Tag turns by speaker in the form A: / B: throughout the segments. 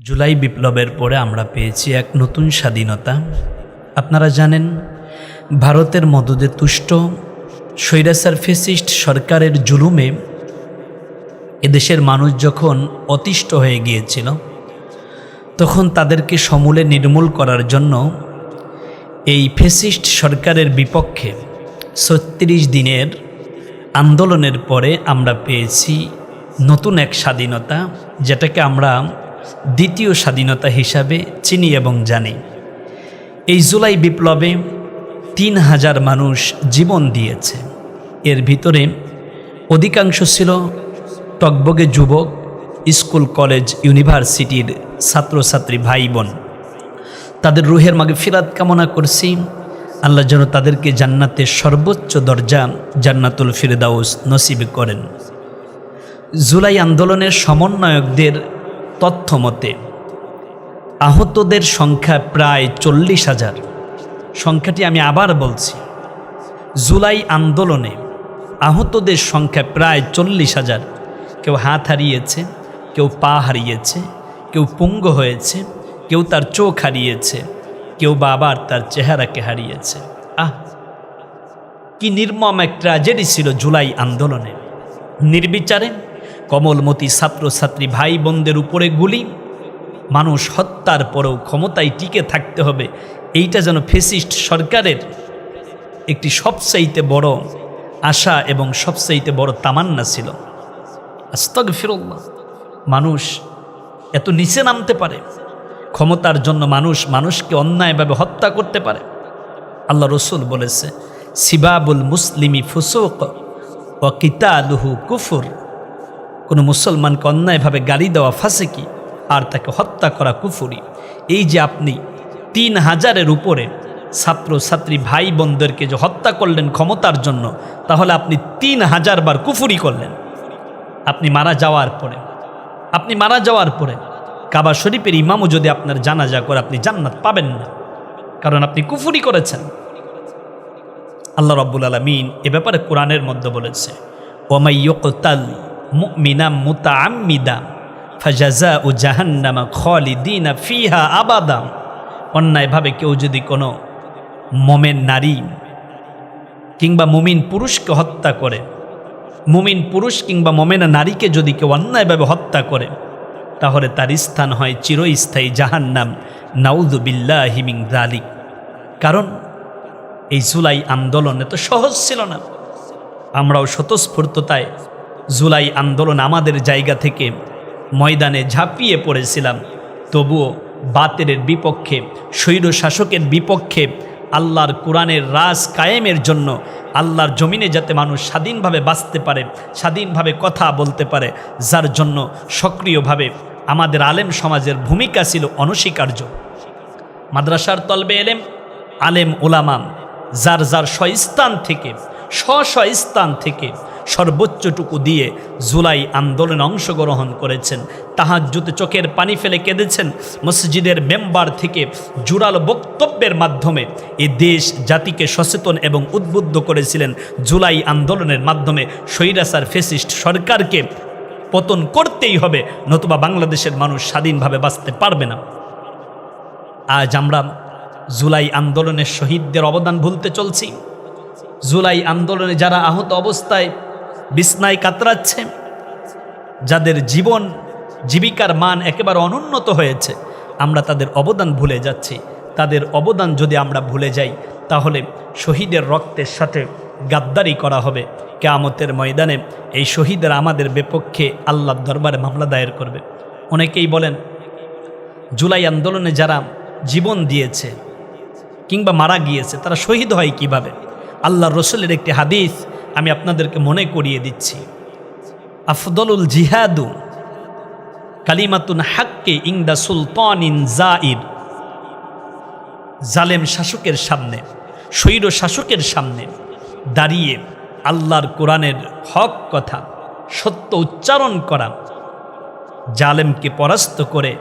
A: জুলাই বিপ্লবের পরে আমরা পেয়েছি এক নতুন স্বাধীনতা। আপনারা জানেন, ভারতের মদদে তুষ্ট স্বৈরাচার ফেসিস্ট সরকারের জুলুমে এদেশের মানুষ যখন অতিষ্ঠ হয়ে গিয়েছিল, তখন তাদেরকে সমূলে নির্মূল করার জন্য এই ফেসিস্ট সরকারের বিপক্ষে ছত্রিশ দিনের আন্দোলনের পরে আমরা পেয়েছি নতুন এক স্বাধীনতা, যেটাকে আমরা দ্বিতীয় স্বাধীনতা হিসাবে চিনি এবং জানি। এই জুলাই বিপ্লবে তিন হাজার মানুষ জীবন দিয়েছে। এর ভিতরে অধিকাংশ ছিল টকবগে যুবক, স্কুল, কলেজ, ইউনিভার্সিটির ছাত্রছাত্রী ভাই বোন তাদের রুহের মাগে ফিরাত কামনা করছি। আল্লাহ যেন তাদেরকে জান্নাতের সর্বোচ্চ দরজা জান্নাতুল ফিরদাউস নসিব করেন। জুলাই আন্দোলনের সমন্বয়কদের তথ্য মতে আহতদের সংখ্যা প্রায় চল্লিশ হাজার। সংখ্যাটি আমি আবার বলছি, জুলাই আন্দোলনে আহতদের সংখ্যা প্রায় চল্লিশ হাজার। কেউ হাত হারিয়েছে, কেউ পা হারিয়েছে, কেউ পুঙ্গ হয়েছে, কেউ তার চোখ হারিয়েছে, কেউ বা আবার তার চেহারাকে হারিয়েছে। আহ! কি নির্মম এক ট্র্যাজেডি ছিল জুলাই আন্দোলনে। নির্বিচারে কমলমতি ছাত্রছাত্রী ভাই বোনদের উপরে গুলি। মানুষ হত্যার পরেও ক্ষমতায় টিকে থাকতে হবে। এইটা যেন ফেসিস্ট সরকারের একটি সবচাইতে বড় আশা এবং সবচাইতে বড় তামান্না ছিল। আস্তক ফিরল্লাহ মানুষ এত নিচে নামতে পারে। ক্ষমতার জন্য মানুষ মানুষকে অন্যায়ভাবে হত্যা করতে পারে। আল্লাহ রসুল বলেছে, সিবাবুল মুসলিমি ফুসুক ও কিতালুহু কুফুর। কোনো মুসলমানকে অন্যায়ভাবে গালি দেওয়া ফাঁসেকি আর তাকে হত্যা করা কুফুরি। এই যে আপনি তিন হাজারের উপরে ছাত্র ছাত্রী ভাই বোনদেরকে যে হত্যা করলেন ক্ষমতার জন্য, তাহলে আপনি তিন হাজার বার কুফুরি করলেন। আপনি মারা যাওয়ার পরে। আপনি মারা যাওয়ার পরে কাবা শরীফের ইমামও যদি আপনার জানাজা করে, আপনি জান্নাত পাবেন না। কারণ আপনি কুফুরি করেছেন। আল্লাহ রব্বুল আলমিন এ ব্যাপারে কোরআনের মধ্যে বলেছে ওমাইয়কতাল মুমিনাম মুতাআম্মিদাম ফাজাজা ও জাহান্নামা খালিদিনা ফিহা আবাদাম অন্যায়ভাবে কেউ যদি কোনো মোমেন নারী কিংবা মুমিন পুরুষকে হত্যা করে, মুমিন পুরুষ কিংবা মোমেনা নারীকে যদি কেউ অন্যায়ভাবে হত্যা করে, তাহলে তার স্থান হয় চিরস্থায়ী জাহান্নাম। নাউদুবিল্লাহ হিমিং দালিক কারণ এই জুলাই আন্দোলন এত সহজ ছিল না। আমরাও স্বতঃস্ফূর্ততায় জুলাই আন্দোলন আমাদের জায়গা থেকে ময়দানে ঝাঁপিয়ে পড়েছিলাম। তবুও বাতেরের বিপক্ষে স্বৈর শাসকের বিপক্ষে, আল্লাহর কোরআনের রাজ কায়েমের জন্য, আল্লাহর জমিনে যাতে মানুষ স্বাধীনভাবে বাঁচতে পারে, স্বাধীনভাবে কথা বলতে পারে, যার জন্য সক্রিয়ভাবে আমাদের আলেম সমাজের ভূমিকা ছিল অনস্বীকার্য। মাদ্রাসার তলবে এলেম, আলেম ওলামাম যার যার স্বস্থান থেকে স্ব স্থান থেকে সর্বোচ্চটুকু দিয়ে জুলাই আন্দোলনে অংশগ্রহণ করেছেন। তাহার তাহাজ্জুতে চোখের পানি ফেলে কেঁদেছেন। মসজিদের মেম্বার থেকে জুরাল বক্তব্যের মাধ্যমে এ দেশ জাতিকে সচেতন এবং উদ্বুদ্ধ করেছিলেন। জুলাই আন্দোলনের মাধ্যমে স্বৈরাচার ফেসিস্ট সরকারকে পতন করতেই হবে, নতুবা বাংলাদেশের মানুষ স্বাধীনভাবে বাঁচতে পারবে না। আজ আমরা জুলাই আন্দোলনের শহীদদের অবদান ভুলতে চলছি। জুলাই আন্দোলনে যারা আহত অবস্থায় বিছনায় কাতরাচ্ছে। যাদের জীবন, জীবিকার মান একেবারে অনুন্নত হয়েছে, আমরা তাদের অবদান ভুলে যাচ্ছি। তাদের অবদান যদি আমরা ভুলে যাই, তাহলে শহীদের রক্তের সাথে গাদ্দারি করা হবে। কেয়ামতের ময়দানে এই শহীদরা আমাদের বিপক্ষে আল্লাহর দরবারে মামলা দায়ের করবে। অনেকেই বলেন, জুলাই আন্দোলনে যারা জীবন দিয়েছে কিংবা মারা গিয়েছে, তারা শহীদ হয় কীভাবে? আল্লাহ রসুলের একটি হাদিস আমি আপনাদেরকে মনে করিয়ে দিচ্ছি। আফদলুল জিহাদু কালিমাতুন হাক্কে ইংদা সুলতান ইন জাইর জালেম শাসকের সামনে, স্বৈর শাসকের সামনে দাঁড়িয়ে আল্লাহর কোরআনের হক কথা, সত্য উচ্চারণ করা, জালেমকে পরাস্ত করে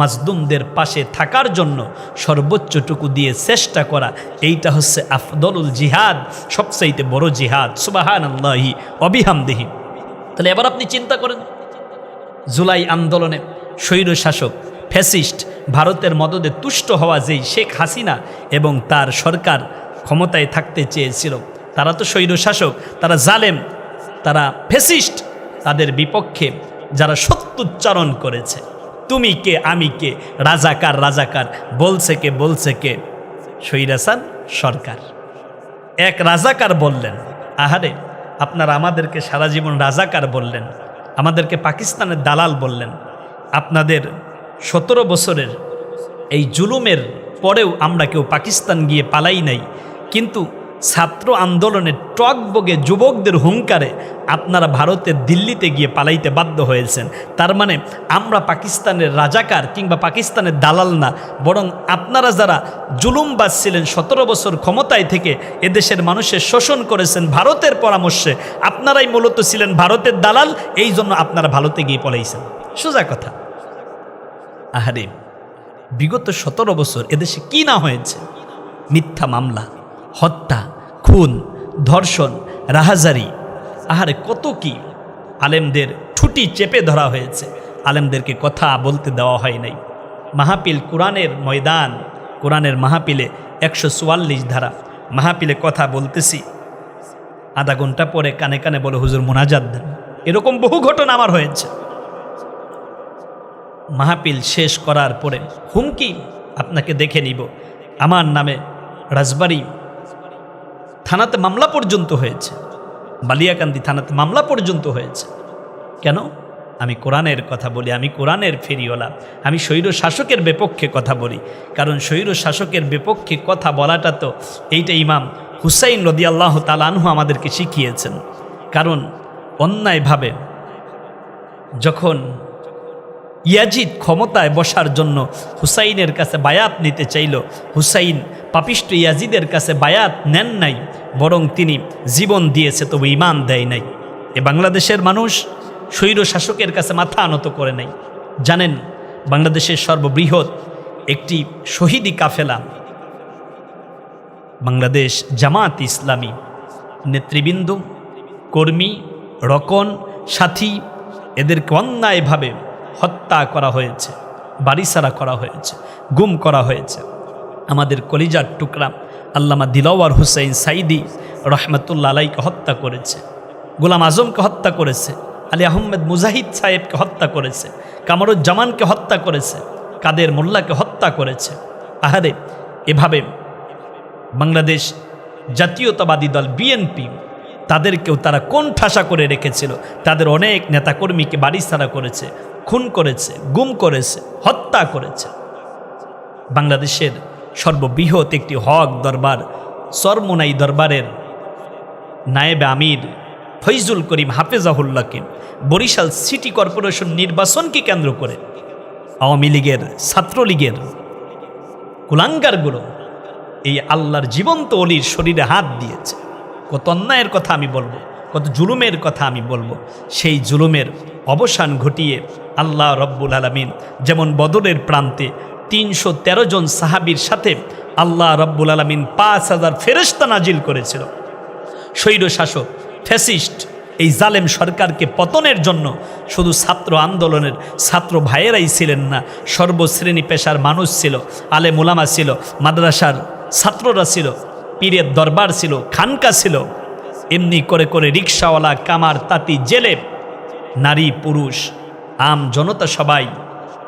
A: মাজদুমদের পাশে থাকার জন্য সর্বোচ্চটুকু দিয়ে চেষ্টা করা। এইটা হচ্ছে আফদলুল জিহাদ, সবচাইতে বড় জিহাদ। সুবাহান আল্লাহি অবিহামদেহি তাহলে এবার আপনি চিন্তা করেন, জুলাই আন্দোলনে স্বৈর শাসক ফ্যাসিস্ট ভারতের মদদে তুষ্ট হওয়া যেই শেখ হাসিনা এবং তার সরকার ক্ষমতায় থাকতে চেয়েছিল, তারা তো স্বৈরশাসক, তারা জালেম, তারা ফেসিস্ট তাদের বিপক্ষে যারা সত্যুচ্চারণ করেছে। তুমি কে, আমি কে? রাজাকার রাজাকার, বলছে কে বলছে কে? সৈরাসান সরকার। এক রাজাকার বললেন, আহারে, আপনারা আমাদেরকে সারা জীবন রাজাকার বললেন। আমাদেরকে পাকিস্তানের দালাল বললেন। আপনাদের সতেরো বছরের এই জুলুমের পরেও আমরা কেউ পাকিস্তান গিয়ে পালাই নাই। কিন্তু ছাত্র আন্দোলনের টকবগে যুবকদের হুঙ্কারে আপনারা ভারতের দিল্লিতে গিয়ে পালাইতে বাধ্য হয়েছেন। তার মানে আমরা পাকিস্তানের রাজাকার কিংবা পাকিস্তানের দালাল না, বরং আপনারা যারা জুলুমবাজ ছিলেন সতেরো বছর ক্ষমতায় থেকে এদেশের মানুষের শোষণ করেছেন ভারতের পরামর্শে, আপনারাই মূলত ছিলেন ভারতের দালাল, এই জন্য আপনারা ভারতে গিয়ে পলাইছেন। সোজা কথা। আহারে, বিগত সতেরো বছর এদেশে কি না হয়েছে? মিথ্যা মামলা, হত্যা খুন, ধর্ষণ, রাহাজারি। আহারে, কত কি? আলেমদের ঠুটি চেপে ধরা হয়েছে। আলেমদেরকে কথা বলতে দেওয়া হয় নাই। মাহাপিল কোরআনের ময়দান, কোরআনের মাহাপিলে একশো চুয়াল্লিশ ধারা। মাহাপিলে কথা বলতেছি। আধা ঘণ্টা পরে কানে কানে বলে, হুজুর, মোনাজাত দেন। এরকম বহু ঘটনা আমার হয়েছে। মাহাপিল শেষ করার পরে হুমকি আপনাকে দেখে নিব। আমার নামে রাজবাড়ি থানাতে মামলা পর্যন্ত হয়েছে। বালিয়াকান্দি থানাতে মামলা পর্যন্ত হয়েছে। কেন? আমি কোরআনের কথা বলি, আমি কোরআনের ফেরিওয়ালা। আমি স্বৈর শাসকের বিপক্ষে কথা বলি। কারণ স্বৈর শাসকের বিপক্ষে কথা বলাটা তো এইটা ইমাম হুসাইন রদি আল্লাহ তালানহু আমাদেরকে শিখিয়েছেন। কারণ অন্যায়ভাবে যখন ইয়াজিদ ক্ষমতায় বসার জন্য হুসাইনের কাছে বায়াত নিতে চাইল। হুসাইন পাপিষ্ট ইয়াজিদের কাছে বায়াত নেন নাই, বরং তিনি জীবন দিয়েছে তবু ইমান দেয় নাই। এ বাংলাদেশের মানুষ স্বৈর শাসকের কাছে মাথা আনত করে নাই। জানেন, বাংলাদেশের সর্ববৃহৎ একটি শহীদি কাফেলা বাংলাদেশ জামাত ইসলামী। নেতৃবৃন্দ, কর্মী, রকন, সাথী, এদেরকে অন্যায়ভাবে হত্যা করা হয়েছে বাড়িসারা করা হয়েছে, গুম করা হয়েছে। আমাদের কলিজার টুকরা আল্লামা দিলাওয়ার হুসাইন সাইদি রহমতুল্লা আলাইকে হত্যা করেছে, গোলাম আজমকে হত্যা করেছে, আলী আহমেদ মুজাহিদ সাহেবকে হত্যা করেছে, কামরুজ্জামানকে হত্যা করেছে, কাদের মোল্লাকে হত্যা করেছে। আহারে, এভাবে বাংলাদেশ জাতীয়তাবাদী দল বিএনপি তাদেরকেও তারা কোন ঠাসা করে রেখেছিল। তাদের অনেক নেতাকর্মীকে বাড়ি ছাড়া করেছে, খুন করেছে, গুম করেছে, হত্যা করেছে। বাংলাদেশের সর্ববৃহৎ একটি হক দরবার, সরমোনাই দরবারের নায়েবে আমির ফৈজুল করিম হাফেজাহুল্লাহকে বরিশাল সিটি কর্পোরেশন নির্বাচনকে কেন্দ্র করে আওয়ামী লীগের ছাত্রলীগের কুলাঙ্গারগুলো এই আল্লাহর জীবন্ত অলির শরীরে হাত দিয়েছে। কত অন্যায়ের কথা আমি বলব, কত জুলুমের কথা আমি বলব, সেই জুলুমের অবসান ঘটিয়ে আল্লাহ রব্বুল আলমিন যেমন বদরের প্রান্তে তিনশো তেরো জন সাহাবির সাথে আল্লাহ রব্বুল আলমিন পাঁচ হাজার ফেরস্তা নাজিল করেছিল। স্বৈর শাসক, ফ্যাসিস্ট, এই জালেম সরকারকে পতনের জন্য শুধু ছাত্র আন্দোলনের ছাত্র ভাইয়েরাই ছিলেন না, সর্বশ্রেণী পেশার মানুষ ছিল আলে মোলামা ছিল, মাদ্রাসার ছাত্ররা ছিল। পীরের দরবার ছিল, খানকা ছিল। এমনি করে করে রিক্সাওয়ালা কামার, তাঁতি, জেলে, নারী, পুরুষ, আম জনতা সবাই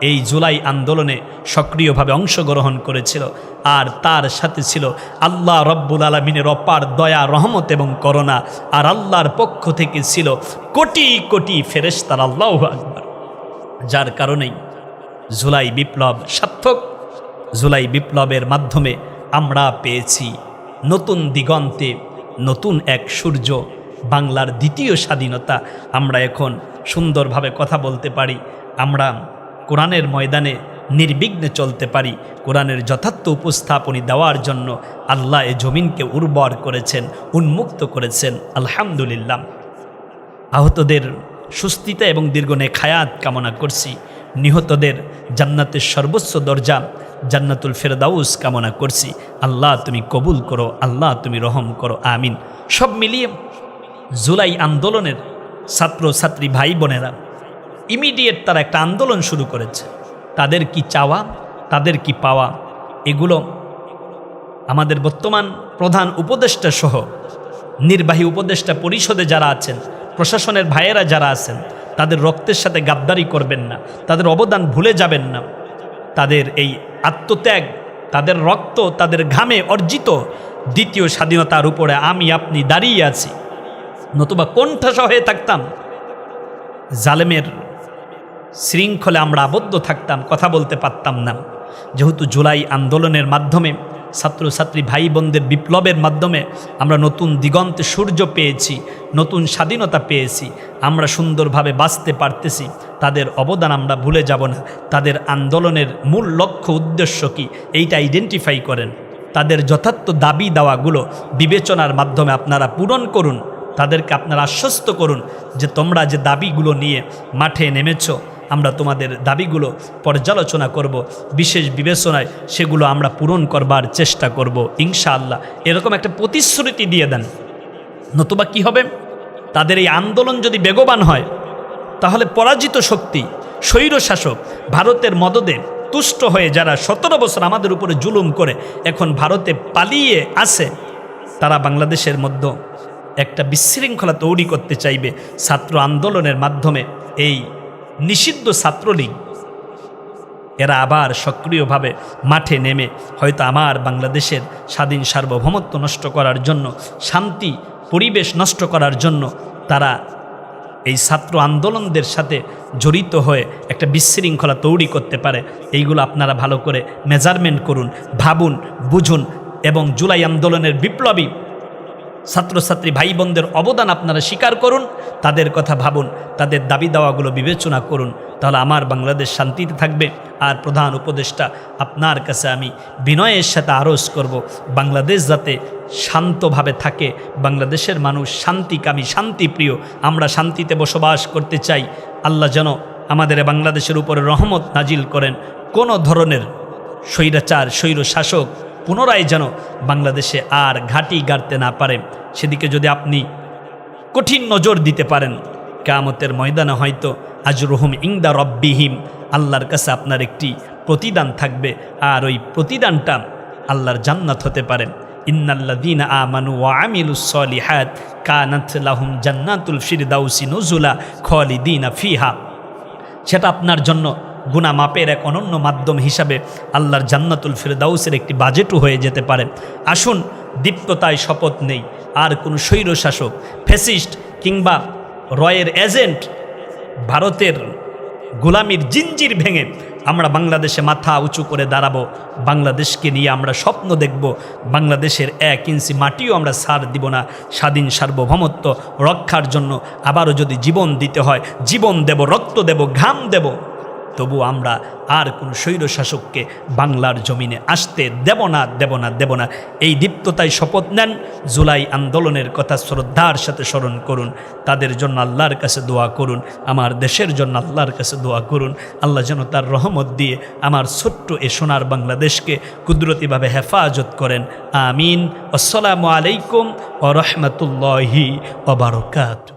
A: এই জুলাই আন্দোলনে সক্রিয়ভাবে অংশগ্রহণ করেছিল। আর তার সাথে ছিল আল্লাহ রব্বুল আলমিনের অপার দয়া, রহমত এবং করোনা আর আল্লাহর পক্ষ থেকে ছিল কোটি কোটি ফেরেশতার আল্লাহ আকবর। যার কারণেই জুলাই বিপ্লব সার্থক। জুলাই বিপ্লবের মাধ্যমে আমরা পেয়েছি নতুন দিগন্তে, নতুন এক সূর্য, বাংলার দ্বিতীয় স্বাধীনতা। আমরা এখন সুন্দরভাবে কথা বলতে পারি। আমরা কোরআনের ময়দানে নির্বিঘ্নে চলতে পারি। কোরআনের যথার্থ উপস্থাপনী দেওয়ার জন্য আল্লাহ এ জমিনকে উর্বর করেছেন, উন্মুক্ত করেছেন। আলহামদুলিল্লাহ। আহতদের সুস্থিতা এবং দীর্ঘনে খায়াত কামনা করছি। নিহতদের জান্নাতের সর্বোচ্চ দরজা জান্নাতুল ফেরদাউস কামনা করছি। আল্লাহ তুমি কবুল করো, আল্লাহ তুমি রহম করো, আমিন। সব মিলিয়ে জুলাই আন্দোলনের ছাত্র, ছাত্রী ভাই বোনেরা, ইমিডিয়েট তারা একটা আন্দোলন শুরু করেছে। তাদের কি চাওয়া, তাদের কি পাওয়া, এগুলো আমাদের বর্তমান প্রধান উপদেষ্টা সহ নির্বাহী উপদেষ্টা পরিষদে যারা আছেন, প্রশাসনের ভাইয়েরা যারা আছেন, তাদের রক্তের সাথে গাদ্দারি করবেন না, তাদের অবদান ভুলে যাবেন না। তাদের এই আত্মত্যাগ, তাদের রক্ত তাদের ঘামে অর্জিত। দ্বিতীয় স্বাধীনতার উপরে আমি আপনি দাঁড়িয়ে আছি। নতুবা কণ্ঠাস হয়ে থাকতাম। জালেমের শৃঙ্খলে আমরা আবদ্ধ থাকতাম, কথা বলতে পারতাম না। যেহেতু জুলাই আন্দোলনের মাধ্যমে ছাত্রছাত্রী ভাই বোনদের বিপ্লবের মাধ্যমে আমরা নতুন দিগন্তে সূর্য পেয়েছি, নতুন স্বাধীনতা পেয়েছি, আমরা সুন্দরভাবে বাঁচতে পারতেছি, তাদের অবদান আমরা ভুলে যাব না, তাদের আন্দোলনের মূল লক্ষ্য, উদ্দেশ্য কি, এইটা আইডেন্টিফাই করেন। তাদের যথার্থ দাবি দেওয়াগুলো বিবেচনার মাধ্যমে আপনারা পূরণ করুন, তাদেরকে আপনারা আশ্বস্ত করুন যে তোমরা যে দাবিগুলো নিয়ে মাঠে নেমেছ আমরা তোমাদের দাবিগুলো পর্যালোচনা করব, বিশেষ বিবেচনায় সেগুলো আমরা পূরণ করবার চেষ্টা করব, ইনশাআল্লাহ। এরকম একটা প্রতিশ্রুতি দিয়ে দেন। নতুবা কি হবে? তাদের এই আন্দোলন যদি বেগবান হয়, তাহলে পরাজিত শক্তি স্বৈর শাসক ভারতের মদদে তুষ্ট হয়ে যারা সতেরো বছর আমাদের উপরে জুলুম করে এখন ভারতে পালিয়ে আসে তারা বাংলাদেশের মধ্যে একটা বিশৃঙ্খলা তৈরি করতে চাইবে ছাত্র আন্দোলনের মাধ্যমে। এই নিষিদ্ধ ছাত্রলীগ। এরা আবার সক্রিয়ভাবে মাঠে নেমে হয়তো আমার বাংলাদেশের স্বাধীন সার্বভৌমত্ব নষ্ট করার জন্য, শান্তি, পরিবেশ নষ্ট করার জন্য তারা এই ছাত্র আন্দোলনদের সাথে জড়িত হয়ে একটা বিশৃঙ্খলা তৈরি করতে পারে। এইগুলো আপনারা ভালো করে মেজারমেন্ট করুন, ভাবুন, বুঝুন এবং জুলাই আন্দোলনের বিপ্লবী ছাত্রছাত্রী ভাই বোনদের অবদান আপনারা স্বীকার করুন, তাদের কথা ভাবুন, তাদের দাবি দাওয়াগুলো বিবেচনা করুন। তাহলে আমার বাংলাদেশ শান্তিতে থাকবে। আর প্রধান উপদেষ্টা আপনার কাছে আমি বিনয়ের সাথে আরজ করব, বাংলাদেশ যাতে শান্তভাবে থাকে, বাংলাদেশের মানুষ শান্তিকামী, শান্তিপ্রিয়, আমরা শান্তিতে বসবাস করতে চাই। আল্লাহ যেন আমাদের বাংলাদেশের উপরে রহমত নাজিল করেন। কোনো ধরনের স্বৈরাচার স্বৈর শাসক পুনরায় যেন বাংলাদেশে আর ঘাঁটি গাড়তে না পারে, সেদিকে যদি আপনি কঠিন নজর দিতে পারেন কামতের ময়দানে হয়তো আজরুহুম ইংদা রব্বিহিম, আল্লাহর কাছে আপনার একটি প্রতিদান থাকবে, আর ওই প্রতিদানটা আল্লাহর জান্নাত হতে পারে। ইন্নাল্লাদিন আমানু ওয়া আমিলুসলিহাত কানাত লাহুম জান্নাতুল ফিরদাউসি নজুলা খলিদিনা ফিহা, সেটা আপনার জন্য গুনা মাপের এক অনন্য মাধ্যম হিসাবে আল্লাহর জান্নাতুল ফিরদাউসের একটি বাজেটও হয়ে যেতে পারে। আসুন, দীপ্ততায় শপথ নেই। আর কোনো স্বৈর শাসক ফেসিস্ট কিংবা রয়ের এজেন্ট ভারতের গোলামির জিঞ্জির ভেঙে আমরা বাংলাদেশে মাথা উঁচু করে দাঁড়াবো। বাংলাদেশকে নিয়ে আমরা স্বপ্ন দেখব। বাংলাদেশের এক ইঞ্চি মাটিও আমরা সার দিব না। স্বাধীন সার্বভৌমত্ব রক্ষার জন্য আবারও যদি জীবন দিতে হয়, জীবন দেব, রক্ত দেব, ঘাম দেব। তবু আমরা আর কোন স্বৈর শাসককে বাংলার জমিনে আসতে দেব না দেব না দেব না। এই দীপ্ততায় শপথ নেন, জুলাই আন্দোলনের কথা শ্রদ্ধার সাথে স্মরণ করুন। তাদের জন্য আল্লাহর কাছে দোয়া করুন, আমার দেশের জন্য আল্লাহর কাছে দোয়া করুন। আল্লাহ যেন তার রহমত দিয়ে আমার ছোট্ট এ সোনার বাংলাদেশকে কুদরতিভাবে হেফাজত করেন। আমিন। আসসালামু আলাইকুম ও রহমতুল্লাহি ওবরকাত